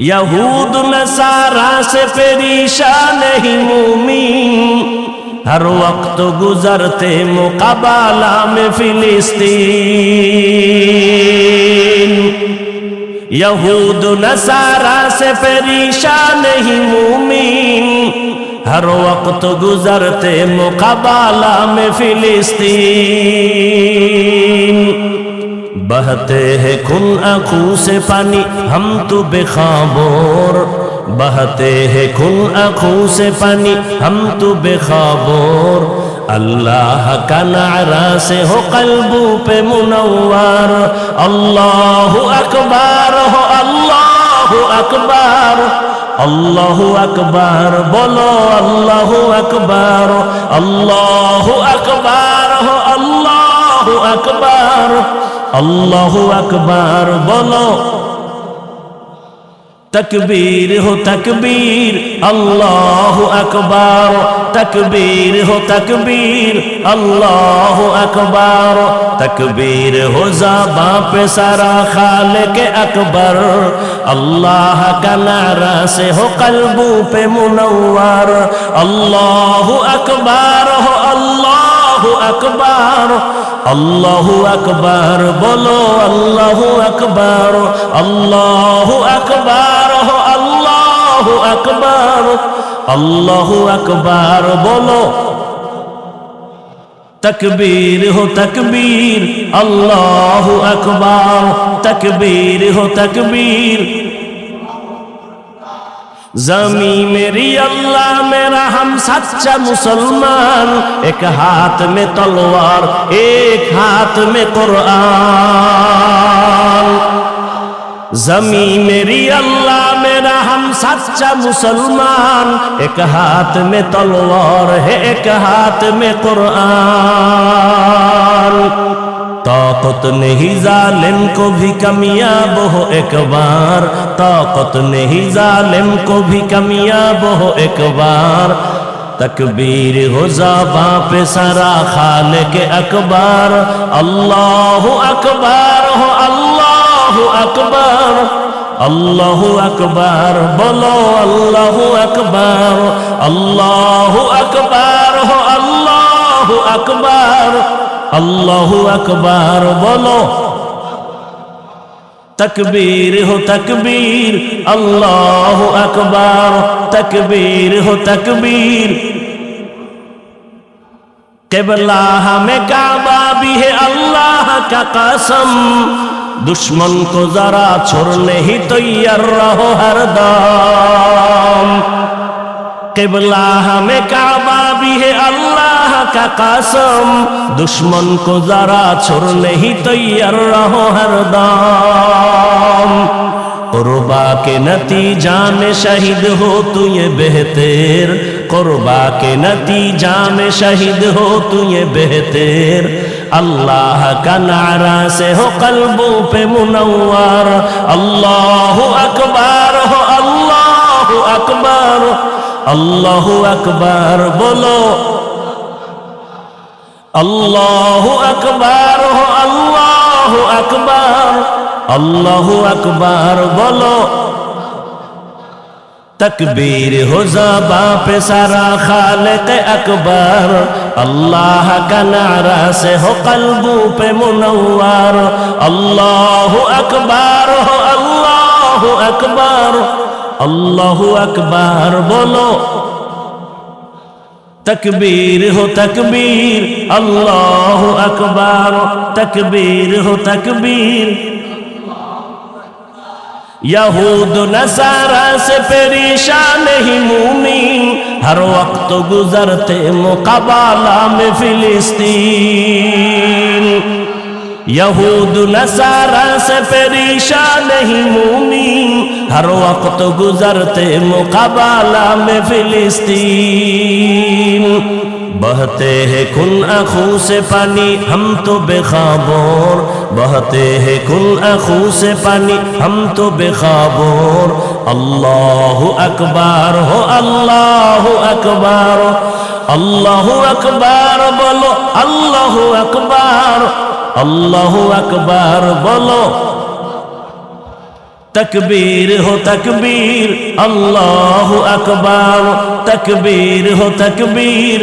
یہود نصارا سے پریشان ہی مومین ہر وقت گزرتے مقابلہ میں فلسطین یہود نصارا سے پریشان ہی مومین ہر وقت گزرتے مقابلہ میں فلسطین بہتے ہیں کن آنکھوں سے پانی ہم تو بے خابور بہتے ہیں کن آنکھوں سے پانی ہم تو بے خابور اللہ کا نعرہ سے ہو قلبوں پہ منور اللہ اکبر ہو اللہ اکبر اللہ اکبر بولو اللہ اکبر اللہ اکبر ہو اللہ اکبر আল্লাহ আকবার বলো তকবীর হো তকবীর আল্লাহ আকবার তকবীর হো তকবীর আল্লাহ আকবার তকবীর হো জাবা পে সারা খালেক আকবর আল্লাহ का नारा से हो कलबू पे मुनवर अल्लाह अकबर हो अल्लाह अकबर আল্লাহু আকবার বলো আল্লাহু আকবার আল্লাহু আকবার আল্লাহু আকবার আল্লাহু আকবার বলো তকবীর হো তকবীর আল্লাহু আকবার তকবীর হো তকবীর زمین میری اللہ میرا ہم سچا مسلمان ایک ہاتھ میں تلوار ایک ہاتھ میں قرآن زمین میری اللہ میرا ہم سچا مسلمان ایک ہاتھ میں تلوار ہے ایک ہاتھ میں قرآن طاقت نہیں ظالم کو بھی کمیاب ہو ایک بار طاقت نہیں ظالم کو بھی کمیاب ہو ایک بار تکبیر ہو زباں پہ سرا خال کے اکبر اللہ اکبر ہو اللہ اکبر اللہ اکبر بولو اللہ اکبر اللہ اکبر ہو اللہ اکبر আল্লাহু আকবার বলো তকবীর হো তকবীর আল্লাহ আকবার তকবীর হো তকবীর কেবলা হমে কাবা ভি হে আল্লাহ কা কসম दुश्मन को जरा छोड़ने ही तैयार रहो हरदम قبلہ ہمیں کعبہ بھی ہے اللہ کا قسم دشمن کو ذرا چھوڑ نہیں تیار رہو ہر دام قربا کے نتیجہ میں شہید ہو تو یہ بہتر قربا کے نتیجہ میں شہید ہو تو یہ بہتر اللہ کا نعرہ سے ہو قلبوں پہ منور اللہ اکبر ہو اللہ اکبر আল্লাহ আকবার বলো আল্লাহ আকবার আল্লাহ আকবার আল্লাহ আকবার বলো تکبیر ہو زبا پہ سارا خالق اکبر اللہ کا نعرہ سے ہو قلبوں پہ منور اللہ اکبر ہو اللہ اکبر আল্লাহু আকবার বলো তকবীর হো তকবীর আল্লাহ আকবর তকবীর হো তকবীর یہود نصارہ سے پریشان ہی مومین ہر وقت گزرتے مقابلہ میں فلسطین یہود نصارا سے پریشان نہیں مومن ہر وقت گزرتے مقابلہ میں فلسطین بہتے ہیں کن آنکھوں سے پانی ہم تو بے خوابور بہتے ہیں کن آنکھوں سے پانی ہم تو بے خوابور اللہ اکبار ہو اللہ اکبار اللہ اکبار بولو اللہ اکبار আল্লাহ আকবার বলো তকবীর হো তকবীর আল্লাহ আকবার তকবীর হো তকবীর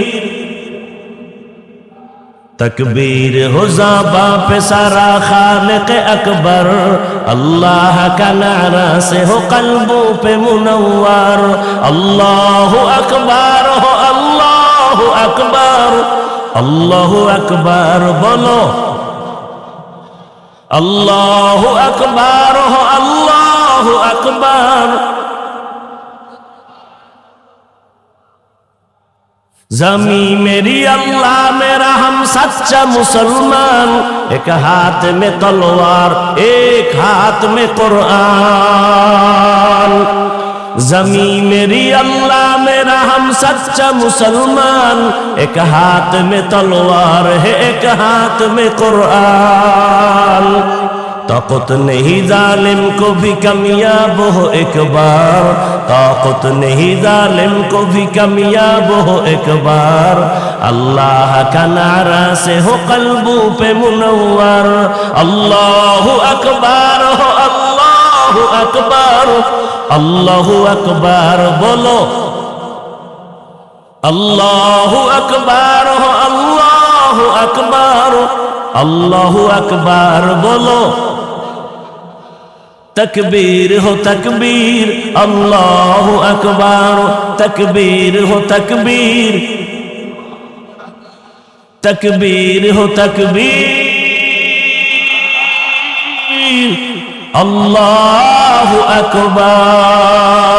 تکبیر ہو زابا پہ سارا خالق اکبر اللہ کا نعرہ سے ہو قلبوں پہ منور اللہ اکبر ہو اللہ اکبر اللہ اکبر بولو আল্লাহ আকবার আল্লাহ আকবার زمین میری اللہ میرا ہم سچا مسلمان ایک ہاتھ میں تلوار ایک ہاتھ میں قرآن زمین میری اللہ मेरा हम सच्चा मुसलमान एक हाथ में तलवार है एक हाथ में कुरान ताकत नहीं जालिम को भी कमयाब हो एक बार ताकत नहीं जालिम को भी कमयाब हो एक बार अल्लाह का नारा से हो कल्बू पे मुनवर अल्लाह अकबर हो अल्लाह अकबर अल्लाह अकबर बोलो الله اكبر الله اكبر الله اكبر بولو تكبير ہو تکبیر اللہ اکبر تکبیر ہو تکبیر تکبیر ہو تکبیر اللہ اکبر